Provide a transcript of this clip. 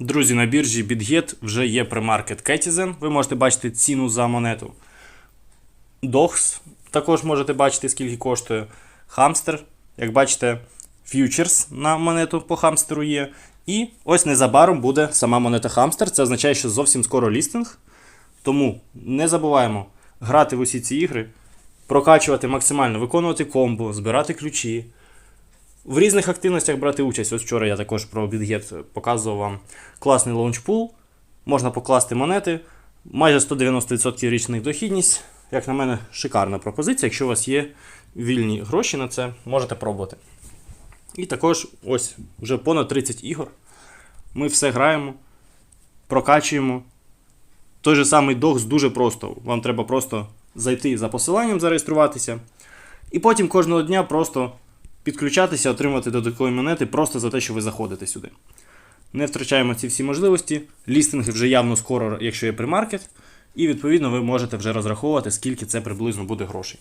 Друзі, на біржі BitGet вже є премаркет Ketizen. Ви можете бачити ціну за монету. Dogs також можете бачити, скільки коштує. Хамстер, як бачите, фьючерс на монету по хамстеру є. І ось незабаром буде сама монета хамстер. Це означає, що зовсім скоро лістинг. Тому не забуваємо грати в усі ці ігри, прокачувати максимально, виконувати комбо, збирати ключі. В різних активностях брати участь. Ось вчора я також про BitGet показував вам класний лаунчпул. Можна покласти монети. Майже 190% річних дохідність. Як на мене, шикарна пропозиція. Якщо у вас є вільні гроші на це, можете пробувати. І також ось вже понад 30 ігор. Ми все граємо, прокачуємо. Той же самий докс дуже просто. Вам треба просто зайти за посиланням, зареєструватися. І потім кожного дня просто підключатися, отримувати додаткові монети просто за те, що ви заходите сюди. Не втрачаємо ці всі можливості. Лістинги вже явно скоро, якщо є примаркет. І відповідно ви можете вже розраховувати, скільки це приблизно буде грошей.